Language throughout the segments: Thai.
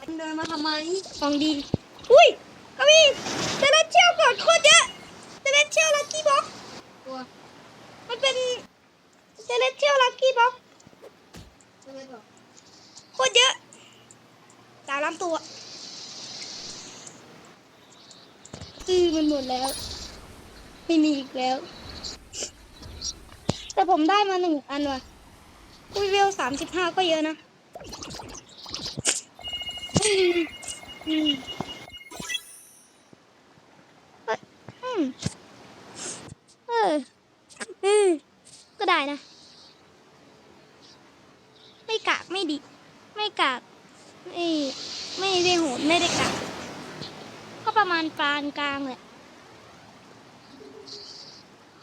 เดินมาทำไมของดีอุ้ยก็มีเซเลนเชียลก่อนโคตรเยอะเซเลนเชียลลักกี้บ็อกตัวมันเป็นเซเลนเชียลลักกี้บ็อกใช่ไหมบอกโคตรเยอะตาล้ำตัวคือมันหมดแล้ว ไม่มีอีกแล้ว แต่ผมได้มาหนึ่งอันว่ะอุ้ยเวลสามสิบห้าก็เยอะนะอืมอืมเอ้ยอืมเอออืมก็ได้นะ ไม่กากไม่ดี ไม่กากไม่ไม่ได้โหดไม่ได้กากก็ประมาณปาน กลางแหละ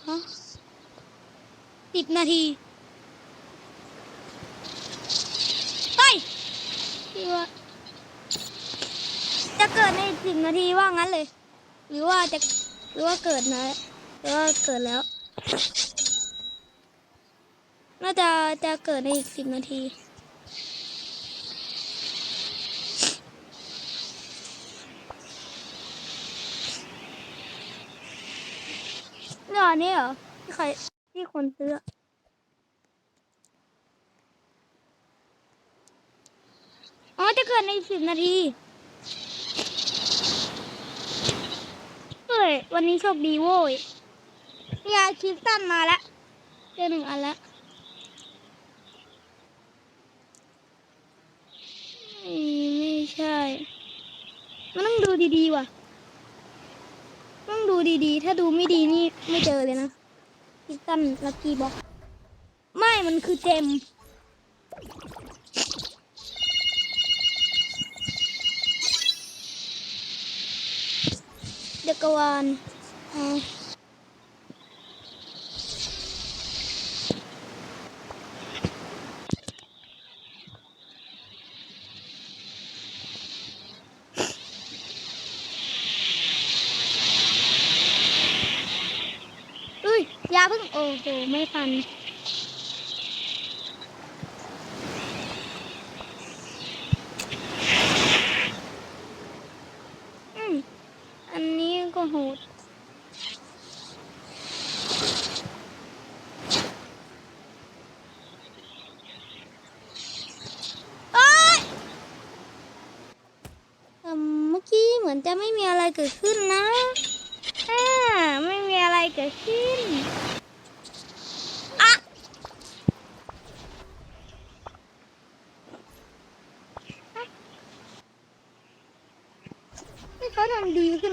ฮะสิบนาที เฮ้ยพี่ว่าจะเกิดในสิบนาทีว่างั้นเลย หรือว่าจะหรือว่าเกิดนะหรือว่าเกิดแล้ว น่าจะจะเกิดในอีกสิบนาที เนี่ย อันนี้เหรอที่ใครที่คนซื้ออ๋อจะเกิดในสิบนาทีเฮ้ยวันนี้โชคดีโว้ยยาคิสตันมาล้วเจอหนึ่งอันล้วอืมไม่ใช่ มันต้องดูดีๆว่ะ ต้องดูดีๆ ถ้าดูไม่ดีนี่ไม่เจอเลยนะคิสตันลักกี้บ็อกไม่มันคือเจมเดกวานอ่าอุ้ยอยาเพิ่ง โอ้ กันอืมอันนี้ก็โหดเอ้ยเอิ่มเมื่อกี้เหมือนจะไม่มีอะไรเกิดขึ้นนะอ่าไม่มีอะไรเกิดขึ้นอะไม่เขาทำดีขึ้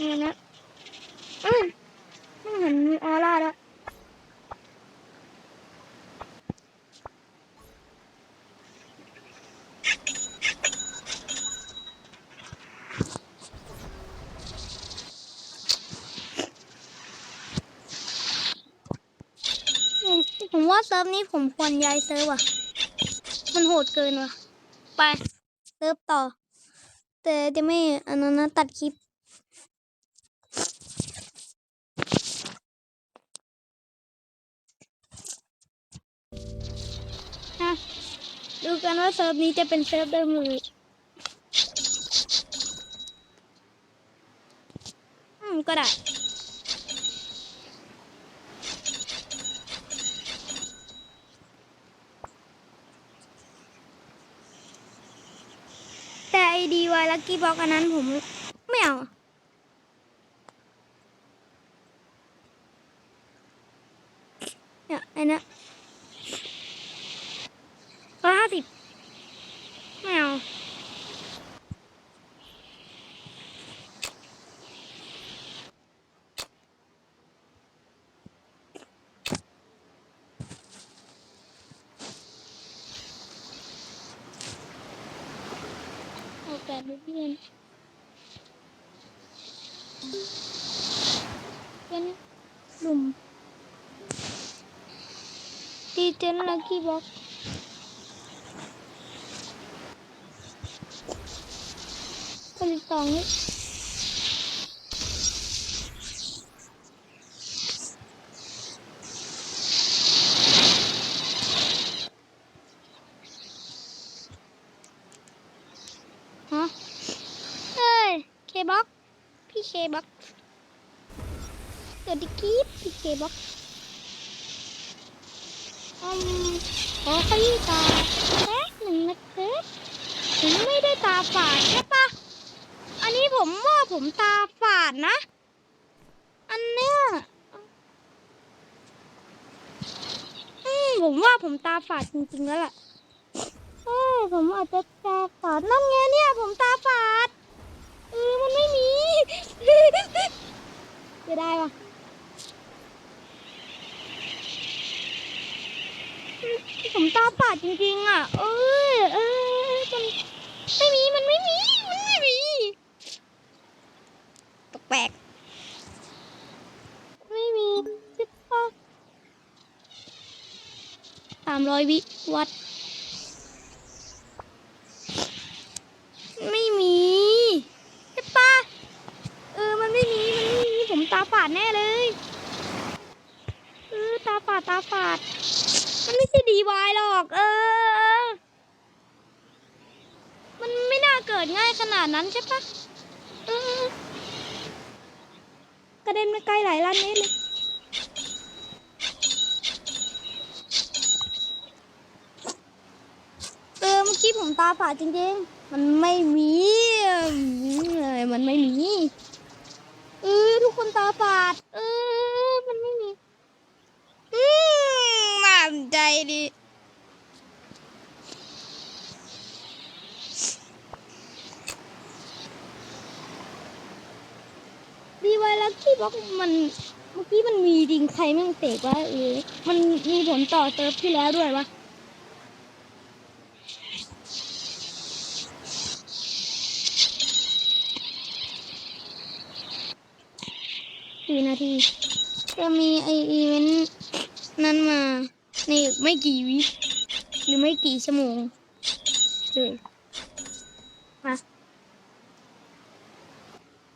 นนั้นอะเงี้ยนะอืมไม่เห็นมีออร่าแล้วผมว่าเซิร์ฟนี้ผมควรย้ายเซิร์ฟว่ะ มันโหดเกินว่ะ ไป เซิร์ฟต่อ แต่จะไม่อันนั้นนะตัดคลิป ดูกันว่าเซิร์ฟนี้จะเป็นเซิร์ฟเดิมหรืออืมก็ได้แต่ไอดีวายลักกี้บ็อกอันนั้นผมไม่เอา เนี่ยไอ้นะร้อยห้าสิบไม่เอา โอกาสเพื่อนเป็น หนุ่มดีเจนลักกี้บ็อ กคนที่สองนี่ฮะเก็บ็อกเดี๋ยวดิกีบพีเคบ็อกอืมขอขยี้ตาแป๊บหนึ่งนะครับผมไม่ได้ตาฝาดใช่ปะอันนี้ผมว่าผมตาฝาดนะ อันเนี้ยอืมผมว่าผมตาฝาดจริงๆแล้วล่ะเอ้ยผมอาจจะตาฝาดนั่นไงเนี่ย ผมตาฝาดเออมันไม่มี จะได้ปะ ผมตาฝาดจริงๆอะ เอ้ยเอ้ยมันไม่มี มันไม่มี มันไม่มี แปลกไม่มีใช่ปะสามร้อยวิวัดไม่มีใช่ปะเออ มันไม่มี มันไม่มี ผมตาฝาดแน่เลย เออ ตาฝาด ตาฝาด มันไม่ใช่ดีวายหรอก เออ มันไม่น่าเกิดง่ายขนาดนั้นใช่ปะออกระเด็นมาไกลหลายล้านเมตรเลยเออเมื่อกี้ผมตาฝาดจริงๆ มันไม่มีเลยมันไม่มี เออทุกคนตาฝาด เออ มันไม่มี อืมน่าสนใจ ดีดีไวแล้วที่บ็อกมันเมื่อกี้มันมีดิงใครแม่งเตะว่าเออมันมีผลต่อเติร์ฟที่แล้วด้วยวะ สี่นาที จะมีไออีเวนต์นั้นมาในอีก ไม่กี่วิหรือไม่กี่ชั่วโมงเลยมา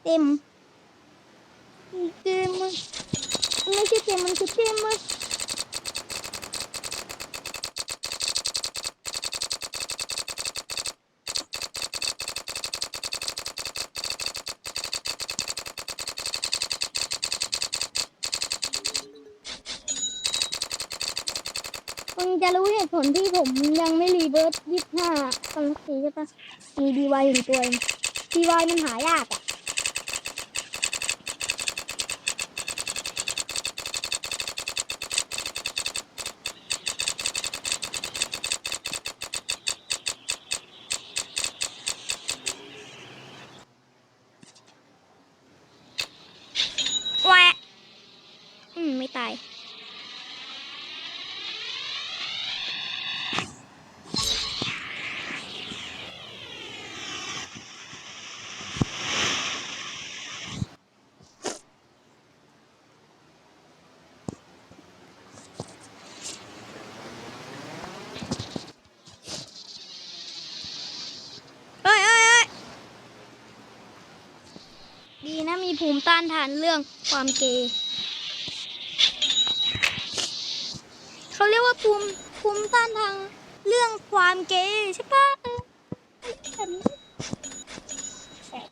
เต็มเต็มมันไม่ใช่เต็มมันคือเต็มมัน งจะรู้เหตุผลที่ผมยังไม่รีเบิร์ตยี่ห้าตองสีใช่ปะมีดีวายอยู่ตัวเองดีวายมันหายากอะ แหวะอืม ไม่ตาย เอ้ยเอ้ยเอ้ยดีนะมี ภูมิต้านทานเรื่องความเกย์เขาเรียกว่าภูมิภูมิต้านทานเรื่องความเกย์ใช่ปะแบบนี้แปลก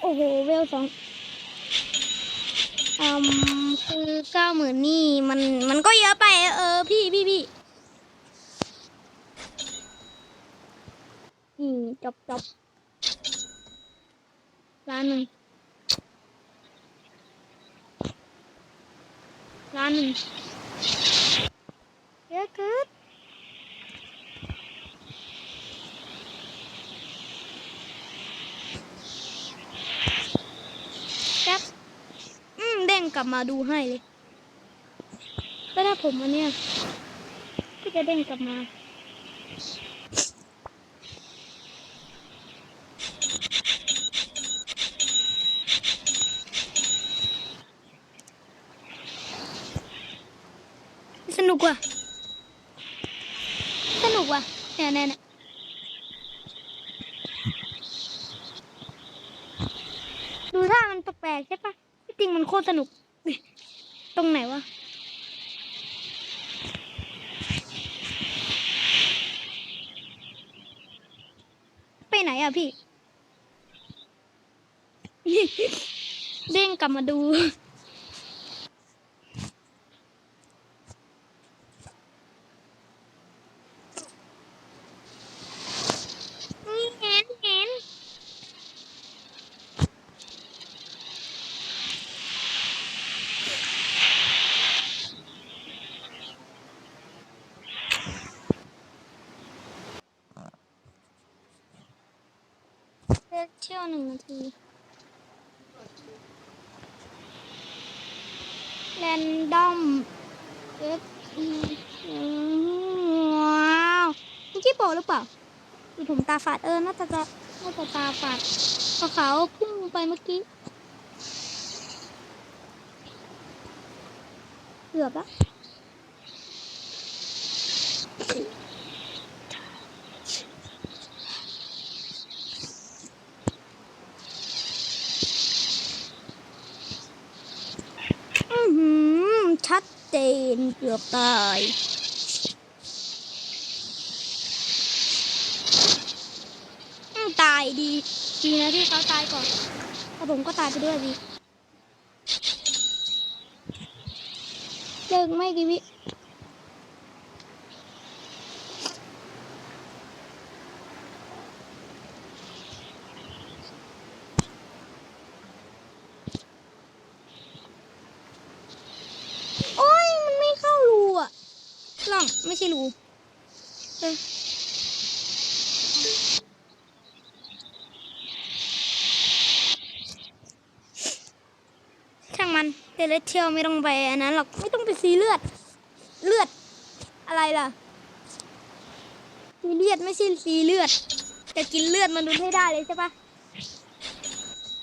โอ้โห เวลสองอืมคือเก้าหมื่นนี่มัน มันก็เยอะไป เออ พี่พี่พี่นี่ จบจบร้านหนึ่งร้านหนึ่งเยอะเกินแป๊บอืมเด้งกลับมาดูให้เลยแล้วถ้าผมอันเนี้ยก็จะเด้งกลับมา ว่ะ สนุกว่ะเนี่ยเนี่ยเนี่ยดูท่ามันแปลกๆใช่ปะที่จริงมันโคตรสนุก ตรงไหนวะไปไหนอะพี่ เด้งกลับมาดู นี่เห็นเห็นเลือกเที่ยวหนึ่งนาที แรนดอมเอฟว้าวนี่ที่โปหรือเปล่าคือผมตาฝาดเออ น่าจะจะน่าจะตาฝาดเพราะเขาพุ่งไปเมื่อกี้ เกือบแล้ว อือหือ ชัดเจนเกือบตายอืมตายดีดีนะที่เขาตายก่อนแล้วผมก็ตายไปด้วยดีเลิกไม่กี่วิโอ้ย มันไม่เข้ารูอะล่อง ไม่ใช่รูช่างมันเดลเทียวไม่ต้องไปอันนั้นหรอกไม่ต้องไปซีเลือด เลือดอะไรล่ะซีเลือดไม่ใช่ซีเลือดจะกินเลือดมนุษย์ให้ได้เลยใช่ปะ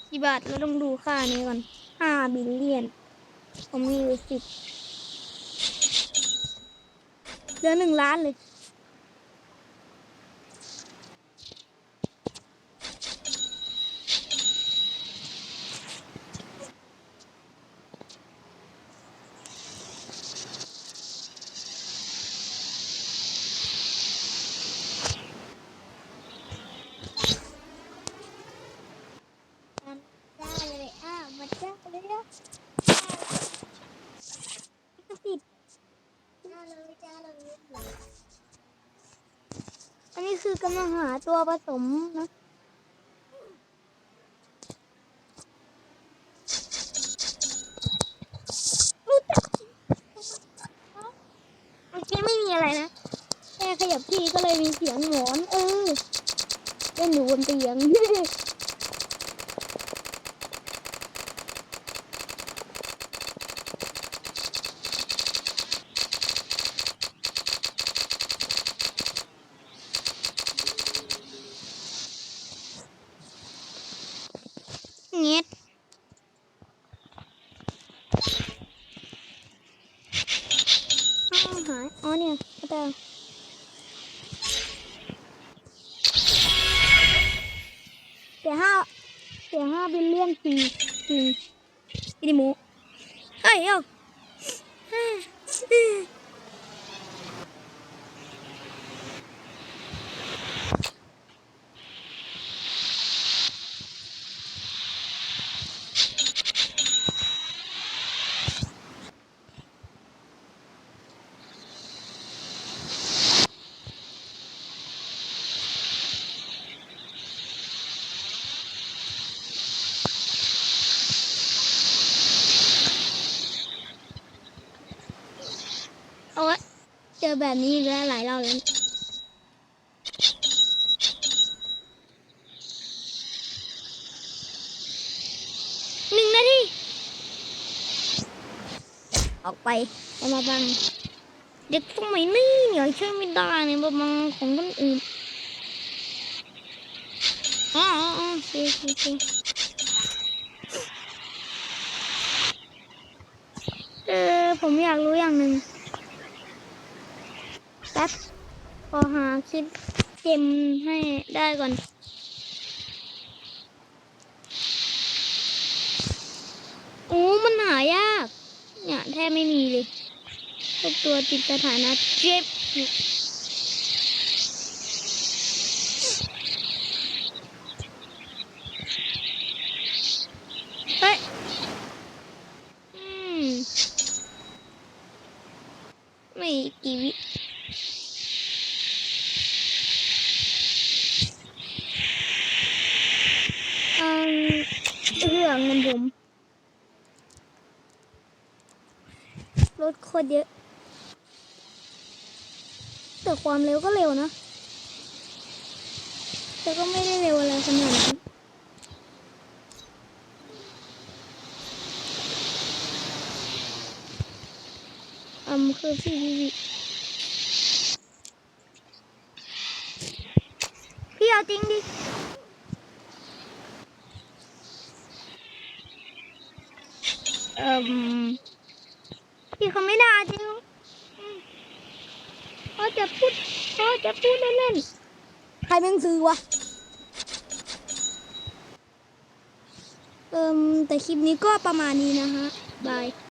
กี่บาทเราต้องดูค่านี้ก่อนห้าบิลเลียน ผมมีสิบ ลือหนึ่งล้านเลยได้เลยอ้าวมาจ้าเลยอะ ก็ติด จ้าเลยจ้าเลย อันนี้ คือกำลังหาตัวผสมนะเมื่อกี้ไม่มีอะไรนะ แค่ขยับที่ก็เลยมีเสียงหมอน เออเล่นอยู่บนเตียง เงียดอ้าวหาย อ๋อเนี่ยกระเตงเสียห้าเสียห้า บิลเลียนจริงจริงอินิมูเฮ้ยเอ้าเอาวะเจอ แบบนี้อีกแล้วหลายรอบแล้วหนึ่งนาที ออกไปเอามาบัง เด็กสมัยนี้เนี่ยช่วยไม่ได้เนี่ยมาบังของคนอื่นอ๋ออ๋อโอเคโอเคโอเออผมอยากรู้อย่างหนึ่ง ป๊บขอหาคลิปเกมให้ได้ก่อน โอ้ มันหายาก เนี่ยแทบไม่มีเลยพวกตัวติดสถานะเจ็บเนี่ยเฮ้ยอืมไม่กี่วิอืมเรื่องเงินผม รถโค ตรเยอะ แต่ความเร็วก็เร็วนะ แต่ก็ไม่ได้เร็วอะไรขนาดนั้นอืมคือพี่พี่พี่พี่เอาจริงดิ เอ่มพี่เขาไม่ด่าจริงอืมเขาจะพูดเขาจะพูดเล่น ๆใครเป็นซื้อวะ เอิมแต่คลิปนี้ก็ประมาณนี้นะฮะ บาย